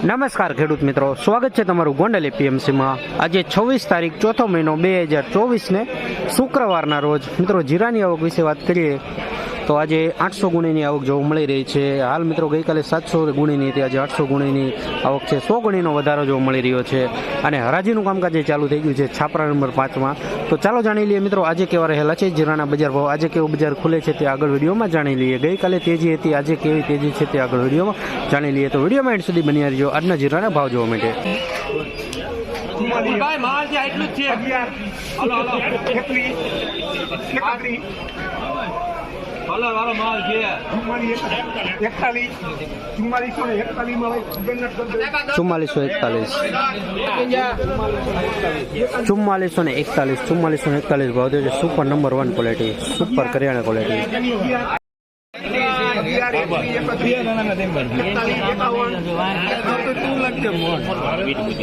નમસ્કાર ખેડૂત મિત્રો, સ્વાગત છે તમારું ગોંડલ એપીએમસીમાં. આજે છવ્વીસ તારીખ, ચોથો મહિનો બે હજાર ચોવીસને શુક્રવારના રોજ. મિત્રો, જીરાની આવક વિશે વાત કરીએ તો આજે આઠસો ગુણીની આવક જોવા મળી રહી છે. હાલ મિત્રો ગઈકાલે સાતસો ગુણીની હતી આજે આઠસો ગુણીની આવક છે. સો ગુણીનો વધારો જોવા મળી રહ્યો છે. અને હરાજીનું કામકાજ જે ચાલુ થઈ ગયું છે છાપરા નંબર પાંચમાં. તો ચાલો જાણી લઈએ મિત્રો આજે કેવા રહેલા છે? જીરાના બજાર ભાવ આજે કેવું બજાર ખુલે છે તે આગળ વિડીયોમાં જાણી લઈએ. ગઈકાલે તેજી હતી આજે કેવી તેજી છે તે આગળ વિડીયોમાં જાણી લઈએ. તો વિડીયોમાં એન્ડ સુધી બની રહેજો. આજના જીરાના ભાવ જોવા માટે. કલર એકતાલીસ ચુમ્માલીસો ને એકતાલીસમાં ચુમ્માલીસો એકતાલીસ. ચુમ્માલીસો ને એકતાલીસ, ચુમ્માલીસો ને એકતાલીસ ભાવ છે. Super number one quality super કરિયાણા quality અગિયાર એકવીસ એકત્રીસ એકતાલીસ એકાવન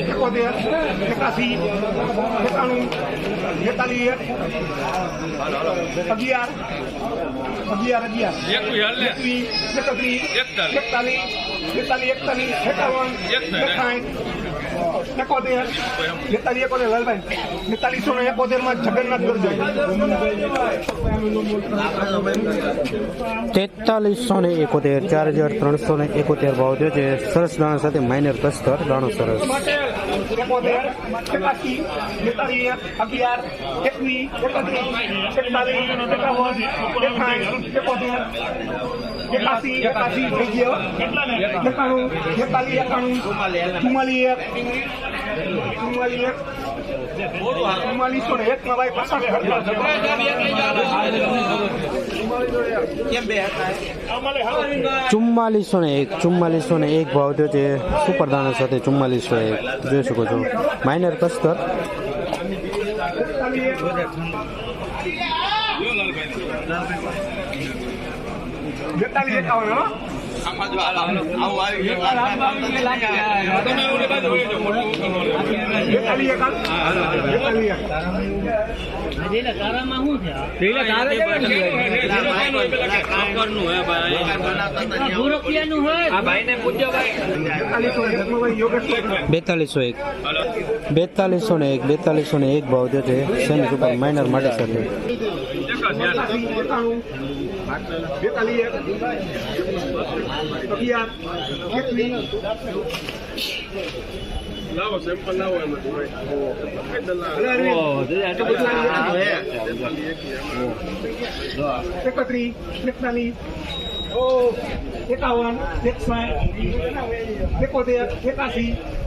એકોતેર એકાસી એકાણું એકતાલીસ એક અગિયાર અગિયાર અગિયાર એકવીસ એકત્રીસ એકતાલીસ એકતાલીસ એકતાલીસ એકાવન એકાઠ એકોતેર. બેતાલીસ એકોતેર બેતાલીસો ને એકોતેરમાં જગન્નાથ ગરજો. તેતાલીસો ને એકોતેર, ચાર હજાર ત્રણસો ને એકોતેર ભાવ છે સરસ દાણા સાથે માઇનર કસ્તર દાણો સરસ. એકોતેર એકાસી બેતાલીસ અગિયાર એકવીસ એકત્રીસ એકતાલીસ એકાવન એકાઠ એકોતેર એકાસી એકાસી થઈ ગયો એકાણું એકાલીસ એકાણું ચુમ્માલીસ ચુમ્માલીસ ને એક માં ચુમ્માલીસો ને એક ચુમ્માલીસો ને એક ભાવ થયો છે. સુપર દાણા સાથે ચુમ્માલીસો એક. જોઈ શકો છો. માઇનર કસ્તર બેતાલીસ એકાવન બેતાલીસ એક. બેતાલીસો ને એક, બેતાલીસો ને એક ભાવ જે છે. સેમી માઇનર માટે સાથે બેતાલીસ એક અગિયાર એકવીસ એકત્રીસ એકતાલીસ એકાવન એકસાઠ એકોતેર એકાસી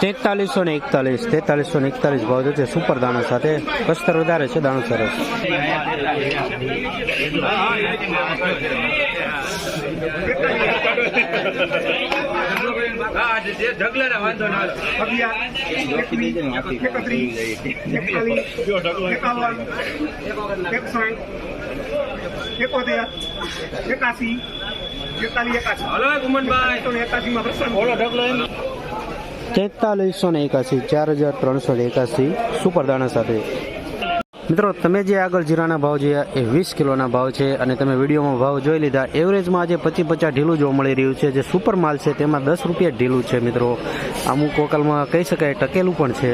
તેતાલીસો ને એકતાલીસ, તેતાલીસો ને એકતાલીસ ભાવ છે સુપર દાણા સાથે. પસ્તર વધારે છે, દાણો સરસ. એકોતેર એકાસી. બેતાલીસ એકાસી. હલો ગુમનભાઈ. એકસો ને એકાસીમાં પ્રસન્ન. બોલો ઢગલો તેતાલીસો ને એકાસી ચાર હજાર ત્રણસો ને એકાસી સુપર દાણા સાથે. મિત્રો તમે જે આગળ જીરાના ભાવ જોયા એ વીસ કિલોના ભાવ છે અને તમે વિડીયોમાં ભાવ જોઈ લીધા. એવરેજમાં આજે પચીસ પચાસ ઢીલું જોવા મળી રહ્યું છે. જે સુપર માલ છે તેમાં દસ રૂપિયા ઢીલું છે મિત્રો. અમુક વકલમાં કહી શકાય ટકેલું પણ છે.